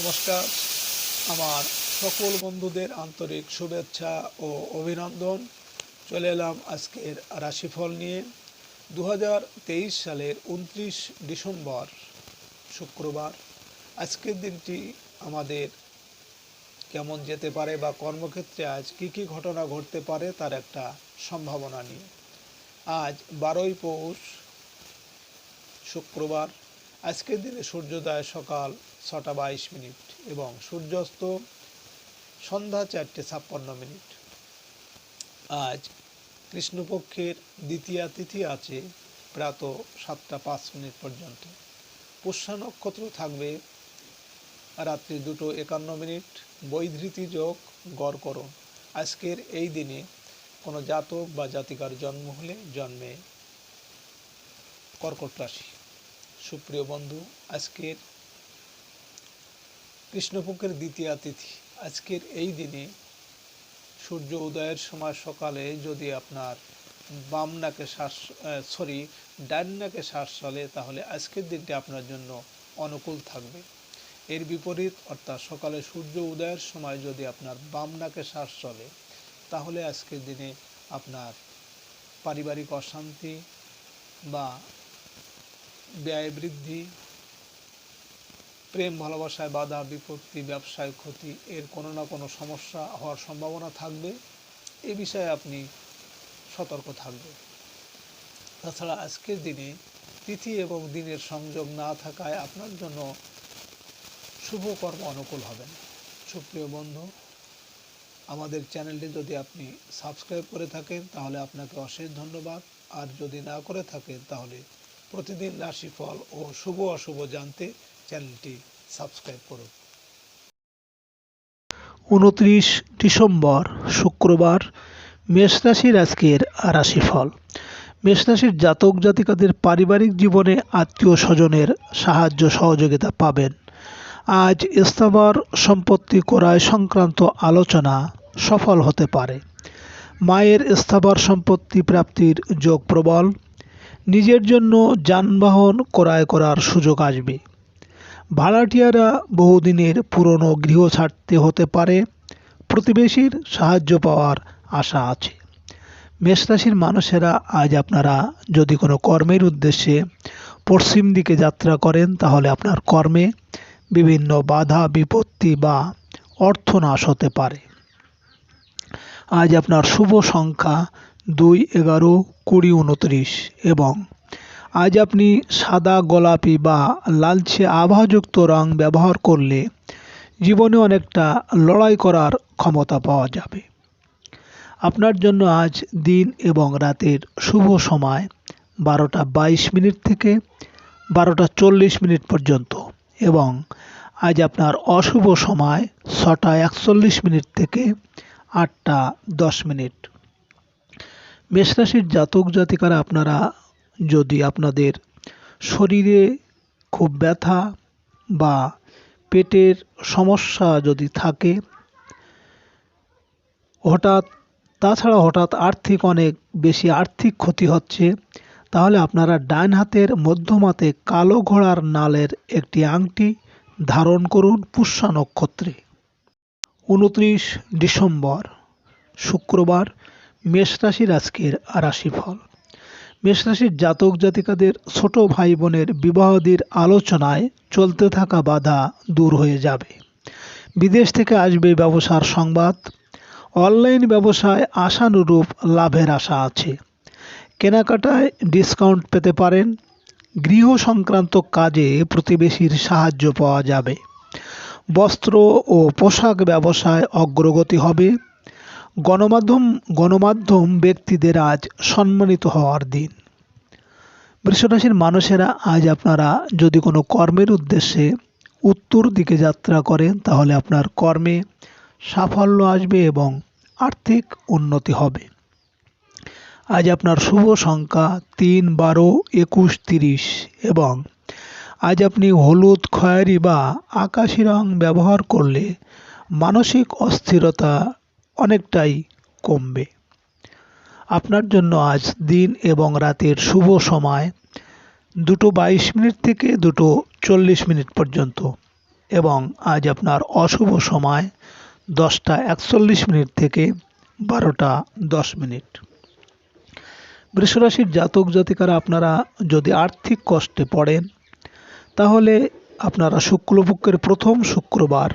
নমস্কার। আমার সকল বন্ধুদের আন্তরিক শুভেচ্ছা ও অভিনন্দন। চলে এলাম আজকের রাশিফল নিয়ে। দু হাজার তেইশ সালের উনত্রিশ ডিসেম্বর, শুক্রবার। আজকের দিনটি আমাদের কেমন যেতে পারে বা কর্মক্ষেত্রে আজ কি কি ঘটনা ঘটতে পারে তার একটা সম্ভাবনা নিয়ে। আজ বারোই পৌষ, শুক্রবার। আজকের দিনে সূর্যোদয় সকাল ছটা বাইশ মিনিট এবং সূর্যাস্ত সন্ধ্যা চারটে ছাপ্পান্ন মিনিট। আজ কৃষ্ণপক্ষের দ্বিতীয়া তিথি আছে প্রাত সাতটা পাঁচ মিনিট পর্যন্ত। পুষ্যা নক্ষত্র থাকবে রাত্রি দুটো একান্ন মিনিট। বৈধৃতি যোগ গড়করণ আজকের এই দিনে কোনো জাতক বা জাতিকার জন্ম হলে জন্মে কর্কট রাশি। সুপ্রিয় বন্ধু, আজকের কৃষ্ণপক্ষের দ্বিতীয় তিথি আজকের এই দিনে সূর্য উদয়ের সময় সকালে যদি আপনার বাম নাকে শ্বাস সরি ডান নাকে শ্বাস চলে, তাহলে আজকের দিনটি আপনার জন্য অনুকূল থাকবে। এর বিপরীত, অর্থাৎ সকালে সূর্য উদয়ের সময় যদি আপনার বাম নাকে শ্বাস চলে, তাহলে আজকের দিনে আপনার পারিবারিক অশান্তি বা ব্যয় বৃদ্ধি প্রেম, ভালোবাসায় বাধা, বিপত্তি, ব্যবসায় ক্ষতি, এর কোনো না কোনো সমস্যা হওয়ার সম্ভাবনা থাকবে। এ বিষয়ে আপনি সতর্ক থাকবে তাছাড়া আজকের দিনে তিথি এবং দিনের সংযোগ না থাকায় আপনার জন্য শুভ কর্ম অনুকূল হবে না। সুপ্রিয় বন্ধু, আমাদের চ্যানেলটি যদি আপনি সাবস্ক্রাইব করে থাকেন, তাহলে আপনাকে অশেষ ধন্যবাদ। আর যদি না করে থাকেন, তাহলে প্রতিদিন রাশিফল ও শুভ অশুভ জানতে চ্যানেলটি সাবস্ক্রাইব করুন। উনত্রিশ ডিসেম্বর, শুক্রবার, মেষ রাশির আজকের রাশিফল। মেষ রাশির জাতক জাতিকাদের পারিবারিক জীবনে আত্মীয় স্বজনের সাহায্য সহযোগিতা পাবেন। আজ স্থাবর সম্পত্তি ক্রয় সংক্রান্ত আলোচনা সফল হতে পারে। মায়ের স্থাবর সম্পত্তি প্রাপ্তির যোগ প্রবল। নিজের জন্য যানবাহন ক্রয় করার সুযোগ আসবে। ভাড়াটিয়ারা বহুদিনের পুরনো গৃহ ছাড়তে হতে পারে। প্রতিবেশীর সাহায্য পাওয়ার আশা আছে। মেষরাশির মানুষেরা আজ আপনারা যদি কোনো কর্মের উদ্দেশ্যে পশ্চিম দিকে যাত্রা করেন, তাহলে আপনার কর্মে বিভিন্ন বাধা, বিপত্তি বা অর্থনাশ হতে পারে। আজ আপনার শুভ সংখ্যা দুই এগারো কুড়ি উনত্রিশ এবং আজ আপনি সাদা গোলাপি বা লালচে আভাযুক্ত রং ব্যবহার করলে জীবনে অনেকটা লড়াই করার ক্ষমতা পাওয়া যাবে। আপনার জন্য আজ দিন এবং রাতের শুভ সময় বারোটা বাইশ মিনিট থেকে বারোটা চল্লিশ মিনিট পর্যন্ত এবং আজ আপনার অশুভ সময় ছটা একচল্লিশ মিনিট থেকে আটটা দশ মিনিট। মেষরাশির জাতক জাতিকারা আপনারা যদি আপনাদের শরীরে খুব ব্যথা বা পেটের সমস্যা যদি থাকে, হঠাৎ, তাছাড়া হঠাৎ আর্থিক অনেক বেশি আর্থিক ক্ষতি হচ্ছে, তাহলে আপনারা ডান হাতের মধ্যমাতে কালো ঘোড়ার নালের একটি আংটি ধারণ করুন পুষ্যা নক্ষত্রে উনত্রিশ ডিসেম্বর, শুক্রবার, মেষ রাশির আজকের রাশিফল। মেষ রাশির জাতক জাতিকাদের ছোট ভাই বোনের বিবাহদের আলোচনায় চলতে থাকা বাধা দূর হয়ে যাবে। বিদেশ থেকে আসবে ব্যবসার সংবাদ। অনলাইন ব্যবসায় আশানুরূপ লাভের আশা আছে। কেনাকাটায় ডিসকাউন্ট পেতে পারেন। গৃহ সংক্রান্ত কাজে প্রতিবেশীর সাহায্য পাওয়া যাবে। বস্ত্র ও পোশাক ব্যবসায় অগ্রগতি হবে। গণমাধ্যম গণমাধ্যম ব্যক্তিদের আজ সম্মানিত হওয়ার দিন। বৃষরাশির মানুষেরা আজ আপনারা যদি কোনো কর্মের উদ্দেশ্যে উত্তর দিকে যাত্রা করেন, তাহলে আপনার কর্মে সাফল্য আসবে এবং আর্থিক উন্নতি হবে। আজ আপনার শুভ সংখ্যা তিন, বারো, একুশ, তিরিশ এবং আজ আপনি হলুদ, খয়েরি বা আকাশি রং ব্যবহার করলে মানসিক অস্থিরতা অনেকটাই কমবে। আপনার জন্য আজ দিন এবং রাতের শুভ সময় দুটো বাইশ মিনিট থেকে দুটো চল্লিশ মিনিট পর্যন্ত এবং আজ আপনার অশুভ সময় দশটা একচল্লিশ মিনিট থেকে বারোটা দশ মিনিট। বৃষরাশির জাতক জাতিকারা আপনারা যদি আর্থিক কষ্টে পড়েন, তাহলে আপনারা শুক্লপক্ষের প্রথম শুক্রবার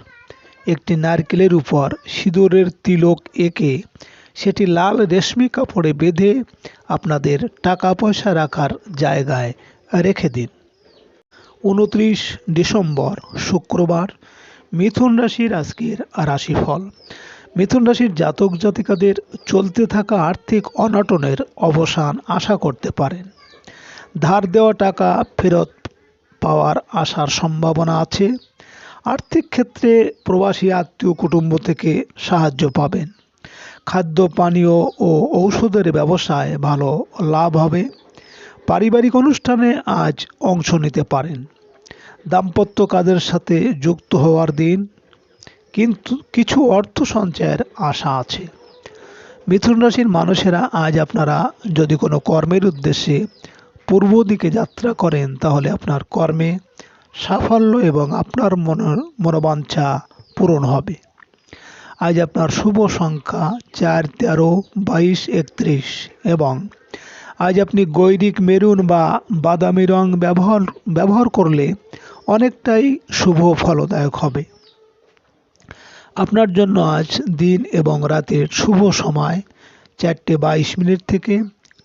একটি নারকেলের উপর সিঁদুরের তিলক এঁকে সেটি লাল রেশমি কাপড়ে বেঁধে আপনাদের টাকা পয়সা রাখার জায়গায় রেখে দিন। উনত্রিশ ডিসেম্বর, শুক্রবার, মিথুন রাশির আজকের রাশিফল। মিথুন রাশির জাতক জাতিকাদের চলতে থাকা আর্থিক অনটনের অবসান আশা করতে পারেন। ধার দেওয়া টাকা ফেরত পাওয়ার আসার সম্ভাবনা আছে। আর্থিক ক্ষেত্রে প্রবাসী আত্মীয় কুটুম্ব থেকে সাহায্য পাবেন। খাদ্য, পানীয় ও ঔষধের ব্যবসায় ভালো লাভ হবে। পারিবারিক অনুষ্ঠানে আজ অংশ নিতে পারেন। দাম্পত্য কাজের সাথে যুক্ত হওয়ার দিন, কিন্তু কিছু অর্থ সঞ্চয়ের আশা আছে। মিথুন রাশির মানুষেরা আজ আপনারা যদি কোনো কর্মের উদ্দেশ্যে পূর্ব দিকে যাত্রা করেন, তাহলে আপনার কর্মে সাফল্য এবং আপনার মন, মনোবাঞ্ছা পূরণ হবে। আজ আপনার শুভ সংখ্যা চার, তেরো, বাইশ, একত্রিশ এবং আজ আপনি গৈরিক মেরুন বা বাদামি রং ব্যবহার ব্যবহার করলে অনেকটাই শুভ ফলদায়ক হবে। আপনার জন্য আজ দিন এবং রাতের শুভ সময় চারটে বাইশ মিনিট থেকে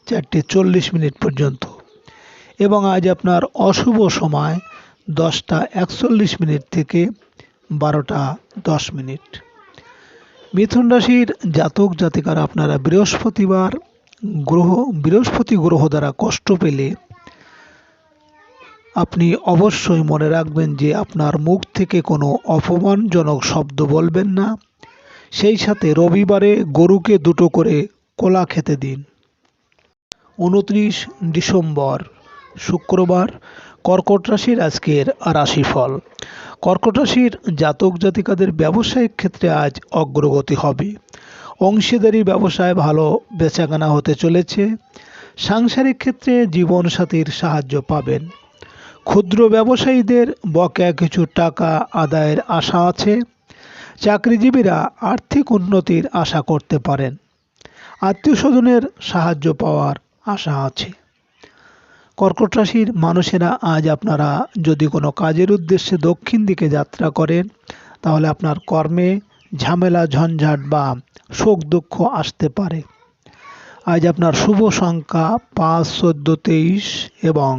চারটে চল্লিশ মিনিট পর্যন্ত এবং আজ আপনার অশুভ সময় দশটা একচল্লিশ মিনিট থেকে বারোটা দশ মিনিট। মিথুন রাশির জাতক জাতিকারা আপনারা বৃহস্পতিবার গ্রহ, বৃহস্পতি গ্রহ দ্বারা কষ্ট পেলে আপনি অবশ্যই মনে রাখবেন যে আপনার মুখ থেকে কোনো অপমানজনক শব্দ বলবেন না। সেই সাথে রবিবারে গরুকে দুটো করে কোলা খেতে দিন। উনত্রিশ ডিসেম্বর, শুক্রবার কর্কট রাশির আজকের রাশিফল। কর্কট রাশির জাতক জাতিকাদের ব্যবসায়িক ক্ষেত্রে আজ অগ্রগতি হবে। অংশীদারি ব্যবসায় ভালো বেচাকেনা হতে চলেছে। সাংসারিক ক্ষেত্রে জীবনসাথীর সাহায্য পাবেন। ক্ষুদ্র ব্যবসায়ীদের বকেয়া কিছু টাকা আদায়ের আশা আছে। চাকরিজীবীরা আর্থিক উন্নতির আশা করতে পারেন। আত্মীয় স্বজনের সাহায্য পাওয়ার আশা আছে। কর্কট রাশির মানুষেরা আজ আপনারা যদি কোনো কাজের উদ্দেশ্যে দক্ষিণ দিকে যাত্রা করেন, তাহলে আপনার কর্মে ঝামেলা, ঝঞ্ঝাট বা শোক দুঃখ আসতে পারে। আজ আপনার শুভ সংখ্যা পাঁচ, চোদ্দ, তেইশ এবং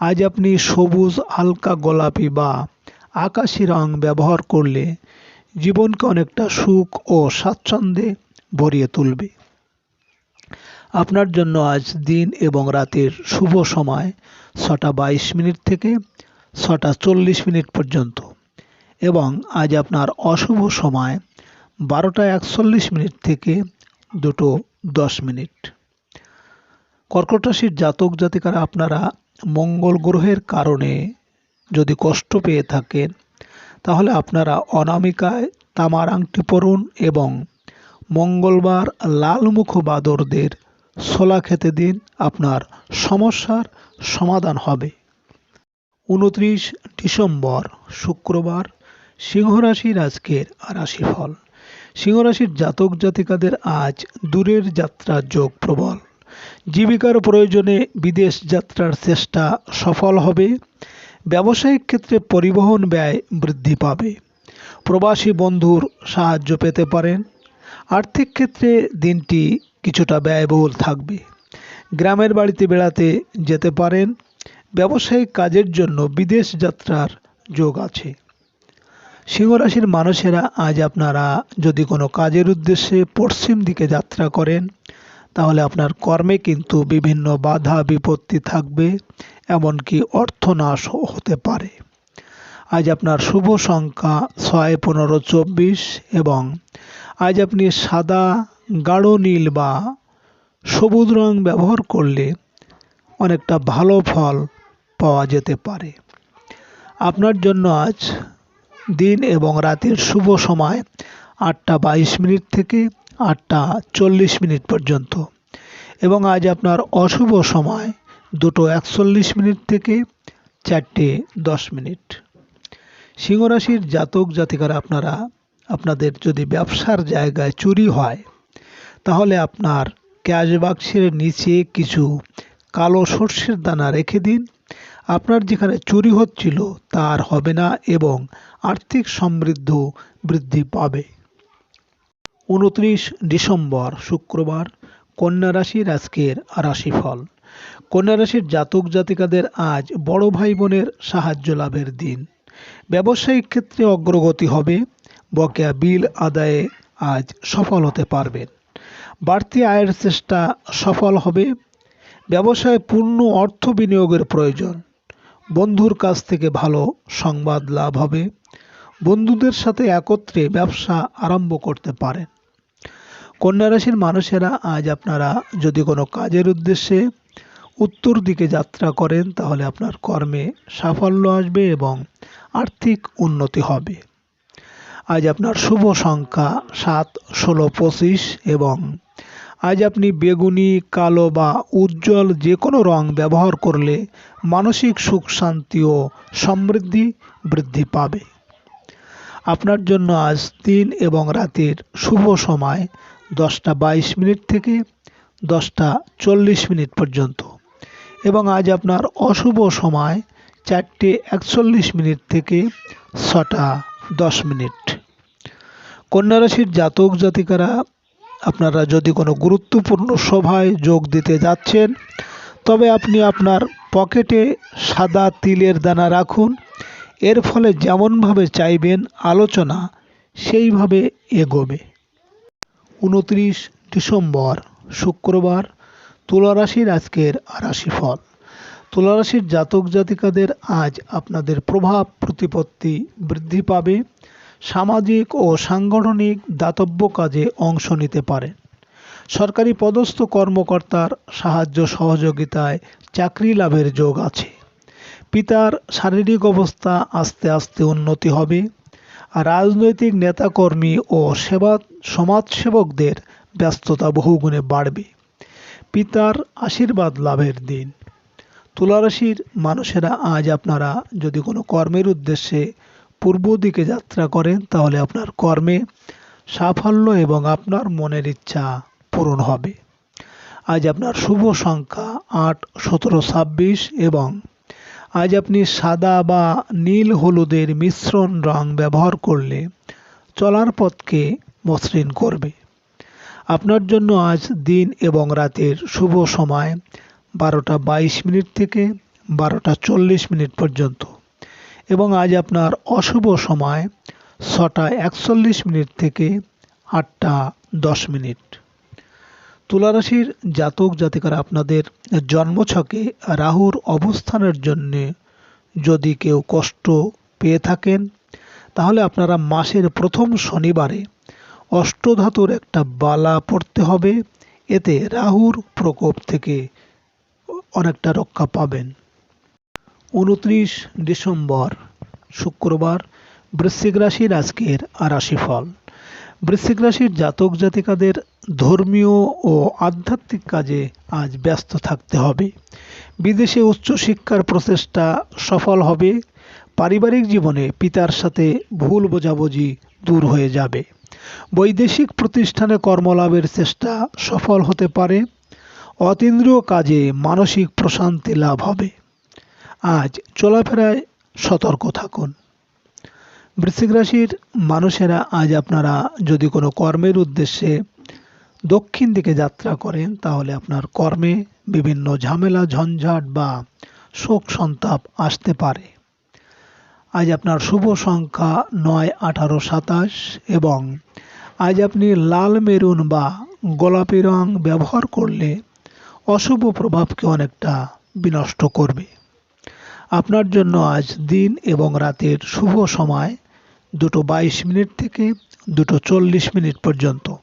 আজ আপনি সবুজ, হালকা গোলাপি বা আকাশি রং ব্যবহার করলে জীবনকে অনেকটা সুখ ও স্বাচ্ছন্দ্যে ভরিয়ে তুলবে। আপনার জন্য আজ দিন এবং রাতের শুভ সময় ছটা বাইশ মিনিট থেকে ছটা চল্লিশ মিনিট পর্যন্ত। এবং আজ আপনার অশুভ সময় বারোটা একচল্লিশ মিনিট থেকে দুটো দশ মিনিট। কর্কট রাশির জাতক জাতিকারা আপনারা মঙ্গল গ্রহের কারণে যদি কষ্ট পেয়ে থাকেন, তাহলে আপনারা অনামিকায় তামার আংটি পরুন এবং মঙ্গলবার লালমুখ বাদরদের ছোলা খেতে দিন আপনার সমস্যার সমাধান হবে। উনত্রিশ ডিসেম্বর, শুক্রবার, সিংহরাশির আজকের রাশিফল। সিংহরাশির জাতক জাতিকাদের আজ দূরের যাত্রা যোগ প্রবল। জীবিকার প্রয়োজনে বিদেশ যাত্রার চেষ্টা সফল হবে। ব্যবসায়িক ক্ষেত্রে পরিবহন ব্যয় বৃদ্ধি পাবে। প্রবাসী বন্ধুর সাহায্য পেতে পারেন। আর্থিক ক্ষেত্রে দিনটি কিছুটা ব্যয়বহুল থাকবে। গ্রামের বাড়িতে বেড়াতে যেতে পারেন। ব্যবসায়িক কাজের জন্য বিদেশ যাত্রার যোগ আছে। সিংহরাশির মানুষেরা আজ আপনারা যদি কোনো কাজের উদ্দেশ্যে পশ্চিম দিকে যাত্রা করেন, তাহলে আপনার কর্মে কিন্তু বিভিন্ন বাধা বিপত্তি থাকবে, এমনকি অর্থনাশ হতে পারে। আজ আপনার শুভ সংখ্যা ছয়, পনেরো, চব্বিশ এবং আজ আপনি সাদা গাঢ় নীল বা সবুজ রং ব্যবহার করলে অনেকটা ভালো ফল পাওয়া যেতে পারে। আপনার জন্য আজ দিন এবং রাতের শুভ সময় আটটা বাইশ মিনিট থেকে আটটা চল্লিশ মিনিট পর্যন্ত। এবং আজ আপনার অশুভ সময় দুটো একচল্লিশ মিনিট থেকে চারটে দশ মিনিট। সিংহরাশির জাতক জাতিকারা আপনারা, আপনাদের যদি ব্যবসার জায়গায় চুরি হয় তাহলে আপনার ক্যাশ বাক্সের নিচে কিছু কালো সর্ষের দানা রেখে দিন। আপনার যেখানে চুরি হচ্ছিল তার হবে না এবং আর্থিক সমৃদ্ধ বৃদ্ধি পাবে। উনত্রিশ ডিসেম্বর, শুক্রবার, কন্যা রাশির আজকের রাশিফল। কন্যা রাশির জাতক জাতিকাদের আজ বড় ভাই বোনের সাহায্য লাভের দিন। ব্যবসায়িক ক্ষেত্রে অগ্রগতি হবে। বকেয়া বিল আদায়ে আজ সফল হতে পারবেন। বাড়তি আয়ের চেষ্টা সফল হবে। ব্যবসায় পূর্ণ অর্থ বিনিয়োগের প্রয়োজন। বন্ধুর কাছ থেকে ভালো সংবাদ লাভ হবে। বন্ধুদের সাথে একত্রে ব্যবসা আরম্ভ করতে পারেন। কন্যা রাশির মানুষেরা আজ আপনারা যদি কোনো কাজের উদ্দেশ্যে উত্তর দিকে যাত্রা করেন, তাহলে আপনার কর্মে সাফল্য আসবে এবং আর্থিক উন্নতি হবে। আজ আপনার শুভ সংখ্যা সাত, ষোলো, পঁচিশ এবং আজ আপনি বেগুনি, কালো বা উজ্জ্বল যে কোনো রং ব্যবহার করলে মানসিক সুখ, শান্তি ও সমৃদ্ধি বৃদ্ধি পাবে। আপনার জন্য আজ দিন এবং রাতের শুভ সময় দশটা বাইশ মিনিট থেকে দশটা চল্লিশ মিনিট পর্যন্ত এবং আজ আপনার অশুভ সময় চারটে একচল্লিশ মিনিট থেকে ছটা দশ মিনিট। কন্যা রাশির জাতক জাতিকারা, আপনারা যদি কোনো গুরুত্বপূর্ণ সভায় যোগ দিতে যাচ্ছেন, তবে আপনি আপনার পকেটে সাদা তিলের দানা রাখুন। এর ফলে যেমনভাবে চাইবেন আলোচনা, সেইভাবে এগোবে। উনত্রিশ ডিসেম্বর, শুক্রবার, তুলারাশির আজকের রাশিফল। তুলারাশির জাতক জাতিকাদের আজ আপনাদের প্রভাব প্রতিপত্তি বৃদ্ধি পাবে। সামাজিক ও সাংগঠনিক দাতব্য কাজে অংশ নিতে পারেন সরকারি পদস্থ কর্মকর্তার সাহায্য সহযোগিতায় চাকরি লাভের যোগ আছে। পিতার শারীরিক অবস্থা আস্তে আস্তে উন্নতি হবে। রাজনৈতিক নেতাকর্মী ও সেবা, সমাজসেবকদের ব্যস্ততা বহুগুণে বাড়বে। পিতার আশীর্বাদ লাভের দিন। তুলারাশির মানুষেরা আজ আপনারা যদি কোনো কর্মের উদ্দেশ্যে পূর্ব দিকে যাত্রা করেন, তাহলে আপনার কর্মে সাফল্য এবং আপনার মনের ইচ্ছা পূরণ হবে। আজ আপনার শুভ সংখ্যা আট, সতেরো, ছাব্বিশ এবং আজ আপনি সাদা বা নীল হলুদের মিশ্রণ রং ব্যবহার করলে চলার পথকে মসৃণ করবে। আপনার জন্য আজ দিন এবং রাতের শুভ সময় বারোটা বাইশ মিনিট থেকে বারোটা চল্লিশ মিনিট পর্যন্ত। এবং আজ আপনার অশুভ সময় ছটা একচল্লিশ মিনিট থেকে আটটা দশ মিনিট। তুলারাশির জাতক জাতিকারা আপনাদের জন্মছকে রাহুর অবস্থানের জন্যে যদি কেউ কষ্ট পেয়ে থাকেন, তাহলে আপনারা মাসের প্রথম শনিবারে অষ্টধাতুর একটা বালা পড়তে হবে। এতে রাহুর প্রকোপ থেকে অনেকটা রক্ষা পাবেন। উনত্রিশ ডিসেম্বর, শুক্রবার বৃশ্চিক রাশির আজকের রাশিফল বৃশ্চিক রাশির জাতক জাতিকাদের ধর্মীয় ও আধ্যাত্মিক কাজে আজ ব্যস্ত থাকতে হবে। বিদেশে উচ্চশিক্ষার প্রচেষ্টা সফল হবে। পারিবারিক জীবনে পিতার সাথে ভুল বোঝাবুঝি দূর হয়ে যাবে। বৈদেশিক প্রতিষ্ঠানে কর্মলাভের চেষ্টা সফল হতে পারে। অতীন্দ্রিয় কাজে মানসিক প্রশান্তি লাভ হবে। আজ চলাফেরায় সতর্ক থাকুন। বৃশ্চিক রাশির মানুষেরা আজ আপনারা যদি কোনো কর্মের উদ্দেশ্যে দক্ষিণ দিকে যাত্রা করেন, তাহলে আপনার কর্মে বিভিন্ন ঝামেলা, ঝঞ্ঝাট বা শোক সন্তাপ আসতে পারে। আজ আপনার শুভ সংখ্যা নয়, আঠারো, সাতাশ এবং আজ আপনি লাল, মেরুন বা গোলাপি রং ব্যবহার করলে অশুভ প্রভাবকে অনেকটা বিনষ্ট করবে। আপনার জন্য আজ দিন এবং রাতের শুভ সময়, দুটো বাইশ মিনিট থেকে দুটো চল্লিশ মিনিট পর্যন্ত।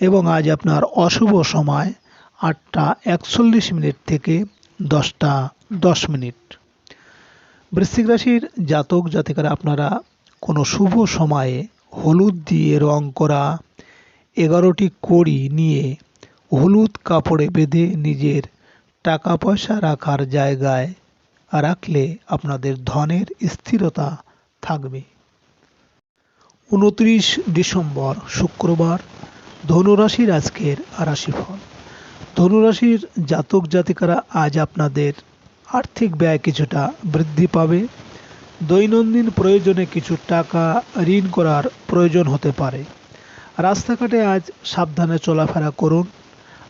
এবং আজ আপনার অশুভ সময়, আটটা একচল্লিশ মিনিট থেকে দশটা দশ মিনিট। বৃশ্চিক রাশির জাতক জাতিকারা, আপনারা কোনো শুভ সময়ে হলুদ দিয়ে রং করা, এগারোটি কড়ি নিয়ে হলুদ কাপড়ে বেঁধে নিজের টাকা পয়সা রাখার জায়গায় রাখলে আপনাদের ধনের স্থিরতা থাকবে। উনত্রিশ ডিসেম্বর, শুক্রবার, ধনুরাশির আজকের রাশিফল। ধনুরাশির জাতক জাতিকারা আজ আপনাদের আর্থিক ব্যয় কিছুটা বৃদ্ধি পাবে। দৈনন্দিন প্রয়োজনে কিছু টাকা ঋণ করার প্রয়োজন হতে পারে। রাস্তাঘাটে আজ সাবধানে চলাফেরা করুন।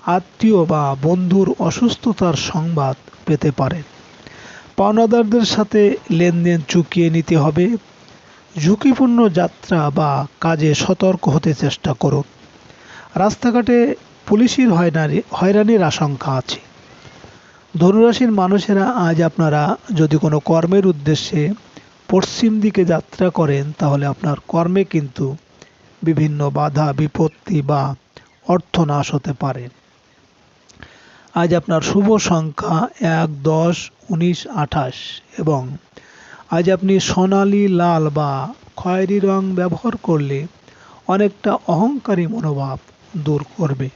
আত্মীয় বা বন্ধুর অসুস্থতার সংবাদ পেতে পারেন। পাওনাদারদের সাথে লেনদেন চুকিয়ে নিতে হবে। ঝুঁকিপূর্ণ যাত্রা বা কাজে সতর্ক হতে চেষ্টা করুন। রাস্তাঘাটে পুলিশের হয়রানি, হয়রানির আশঙ্কা আছে। ধনুরাশির মানুষেরা আজ আপনারা যদি কোনো কর্মের উদ্দেশ্যে পশ্চিম দিকে যাত্রা করেন, তাহলে আপনার কর্মে কিন্তু বিভিন্ন বাধা, বিপত্তি বা অর্থনাশ হতে পারে। আজ আপনার শুভ সংখ্যা এক, দশ, উনিশ, আঠাশ এবং আজ আপনি সোনালি, লাল বা খয়েরি রং ব্যবহার করলে অনেকটা অহংকারী মনোভাব দূর করবে।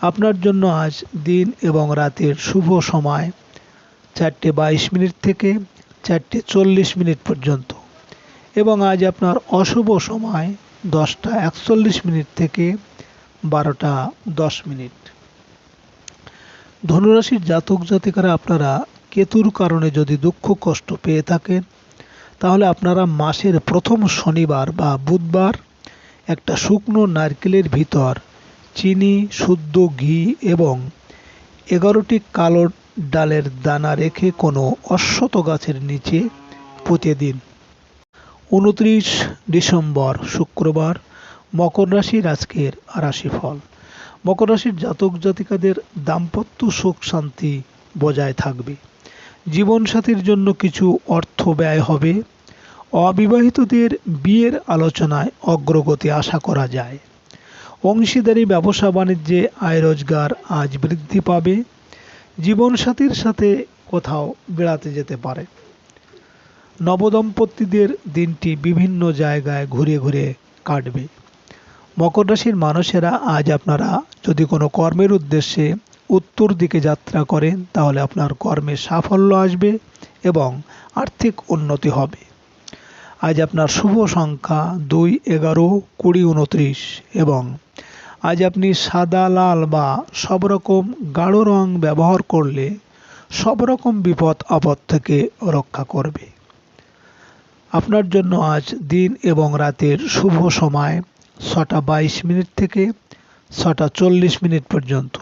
আপনার জন্য আজ দিন এবং রাতের শুভ সময় চারটে বাইশ মিনিট থেকে চারটে চল্লিশ মিনিট পর্যন্ত এবং আজ আপনার অশুভ সময় দশটা একচল্লিশ মিনিট থেকে বারোটা দশ মিনিট। ধনুরাশির জাতক জাতিকারা আপনারা কেতুর কারণে যদি দুঃখ কষ্ট পেয়ে থাকেন, তাহলে আপনারা মাসের প্রথম শনিবার বা বুধবার একটা শুকনো নারকেলের ভিতর চিনি, শুদ্ধ ঘি এবং এগারোটি কালো ডালের দানা রেখে কোনো অশ্বত গাছের নিচে পুঁতে দিন। উনত্রিশ ডিসেম্বর, শুক্রবার, মকর রাশির আজকের রাশিফল। মকর রাশির জাতক জাতিকাদের দাম্পত্য সুখ শান্তি বজায় থাকবে। জীবনসাথীর জন্য কিছু অর্থ ব্যয় হবে। অবিবাহিতদের বিয়ের আলোচনায় অগ্রগতি আশা করা যায়। অংশীদারি ব্যবসা বাণিজ্যে আয় রোজগার আজ বৃদ্ধি পাবে। জীবনসাথীর সাথে কোথাও বেড়াতে যেতে পারে। নবদম্পতিদের দিনটি বিভিন্ন জায়গায় ঘুরে ঘুরে কাটবে। মকর রাশির মানুষেরা আজ আপনারা যদি কোনো কর্মের উদ্দেশ্যে উত্তর দিকে যাত্রা করেন, তাহলে আপনার কর্মে সাফল্য আসবে এবং আর্থিক উন্নতি হবে। আজ আপনার শুভ সংখ্যা দুই, এগারো, কুড়ি, উনত্রিশ এবং আজ আপনি সাদা, লাল বা সব রকম গাঢ় রং ব্যবহার করলে সব রকম বিপদ, আপদ থেকে রক্ষা করবে। আপনার জন্য আজ দিন এবং রাতের শুভ সময়। ছটা বাইশ মিনিট থেকে ছটা চল্লিশ মিনিট পর্যন্ত।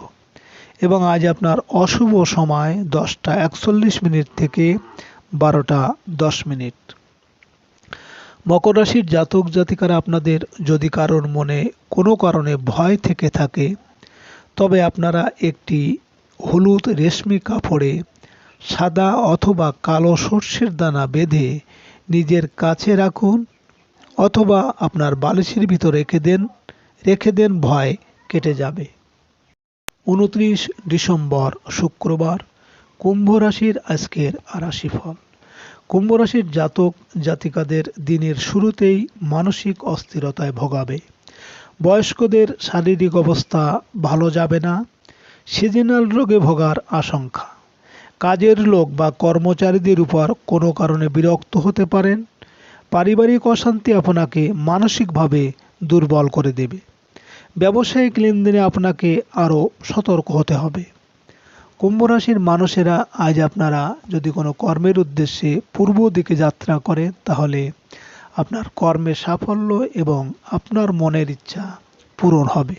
এবং আজ আপনার অশুভ সময় দশটা একচল্লিশ মিনিট থেকে বারোটা দশ মিনিট। মকর রাশির জাতক জাতিকারা আপনাদের যদি কারোর মনে কোনো কারণে ভয় থেকে থাকে, তবে আপনারা একটি হলুদ রেশমি কাপড়ে সাদা অথবা কালো সর্ষের দানা বেঁধে নিজের কাছে রাখুন। অথবা আপনার বালিশের ভিতর রেখে দেন রেখে দেন ভয় কেটে যাবে। উনত্রিশ ডিসেম্বর, শুক্রবার, কুম্ভ রাশির আজকের রাশিফল। কুম্ভ রাশির জাতক জাতিকাদের দিনের শুরুতেই মানসিক অস্থিরতায় ভোগাবে। বয়স্কদের শারীরিক অবস্থা ভালো যাবে না। সিজনাল রোগে ভোগার আশঙ্কা। কাজের লোক বা কর্মচারীদের উপর কোনো কারণে বিরক্ত হতে পারেন। পারিবারিক অশান্তি আপনাকে মানসিকভাবে দুর্বল করে দেবে। ব্যবসায়িক লেনদেনে আপনাকে আরও সতর্ক হতে হবে। কুম্ভ রাশির মানুষেরা আজ আপনারা যদি কোনো কর্মের উদ্দেশ্যে পূর্ব দিকে যাত্রা করেন, তাহলে আপনার কর্মে সাফল্য এবং আপনার মনের ইচ্ছা পূরণ হবে।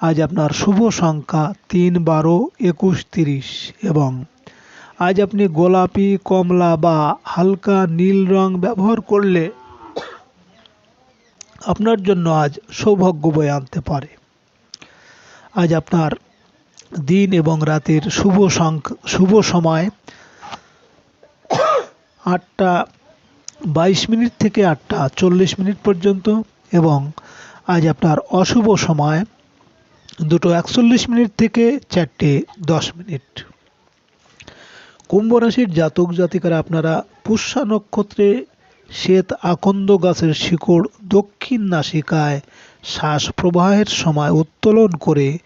আজ আপনার শুভ সংখ্যা তিন বারো একুশ তিরিশ এবং আজ আপনি গোলাপি, কমলা বা হালকা নীল রং ব্যবহার করলে আপনার জন্য আজ সৌভাগ্য বয়ে আনতে পারে। আজ আপনার দিন এবং রাতের শুভ শুভ সময় আটটা বাইশ মিনিট থেকে আটটা চল্লিশ মিনিট পর্যন্ত এবং আজ আপনার অশুভ সময় দুটো একচল্লিশ মিনিট থেকে চারটে দশ মিনিট। কুম্ভ রাশির জাতক জাতিকারা আপনারা পুষ্যা নক্ষত্রে শ্বেত আকন্দ গাছের শিকড় দক্ষিণ নাসিকায় শ্বাস প্রবাহের সময় উত্তোলন করে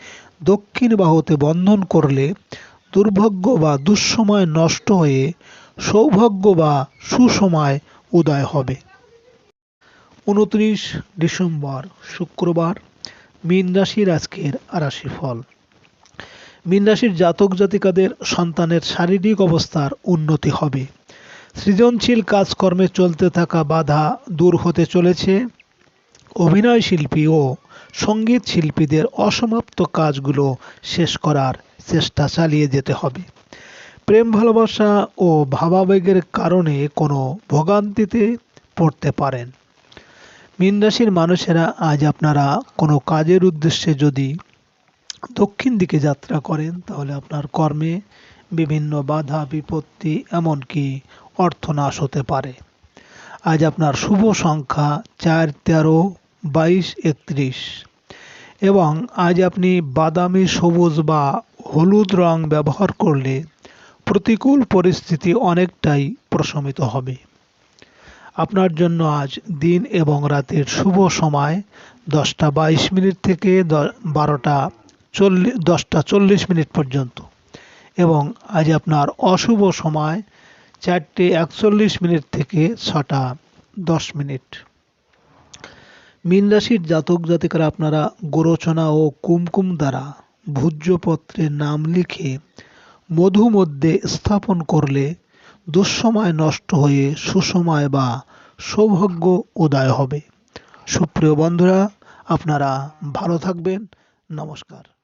দক্ষিণ বাহুতে বন্ধন করলে দুর্ভাগ্য বা দুঃসময় নষ্ট হয়ে সৌভাগ্য বা সুসময় উদয় হবে। উনত্রিশ ডিসেম্বর, শুক্রবার, মীন রাশির আজকের রাশিফল। মীন রাশির জাতক জাতিকাদের সন্তানের শারীরিক অবস্থার উন্নতি হবে। সৃজনশীল কাজকর্মে চলতে থাকা বাধা দূর হতে চলেছে। অভিনয় শিল্পী ও সংগীত শিল্পীদের অসমাপ্ত কাজগুলো শেষ করার চেষ্টা চালিয়ে যেতে হবে। প্রেম ভালোবাসা ও ভাবাবেগের কারণে কোনো ভোগান্তিতে পড়তে পারেন। মীন রাশির মানুষেরা আজ আপনারা কোনো কাজের উদ্দেশ্যে যদি দক্ষিণ দিকে যাত্রা করেন, তাহলে আপনার কর্মে বিভিন্ন বাধা, বিপত্তি এমনকি অর্থনাশ হতে পারে। আজ আপনার শুভ সংখ্যা চার, তেরো, বাইশ, একত্রিশ। এবং আজ আপনি বাদামি, সবুজ বা হলুদ রং ব্যবহার করলে প্রতিকূল পরিস্থিতি অনেকটাই প্রশমিত হবে। আপনার জন্য আজ দিন এবং রাতের শুভ সময় দশটা বাইশ মিনিট থেকে বারোটা চল্লিশ, দশটা চল্লিশ মিনিট পর্যন্ত। এবং আজ আপনার অশুভ সময় চারটে একচল্লিশ মিনিট থেকে ছটা দশ মিনিট। মীন রাশির জাতক জাতিকারা আপনারা গোরচনা ও কুমকুম দ্বারা ভূজ্যপত্রে নাম লিখে মধু মধ্যে স্থাপন করলে দুঃসময় নষ্ট হয়ে সুসময় বা সৌভাগ্য উদয় হবে। সুপ্রিয় বন্ধুরা, আপনারা ভালো থাকবেন। নমস্কার।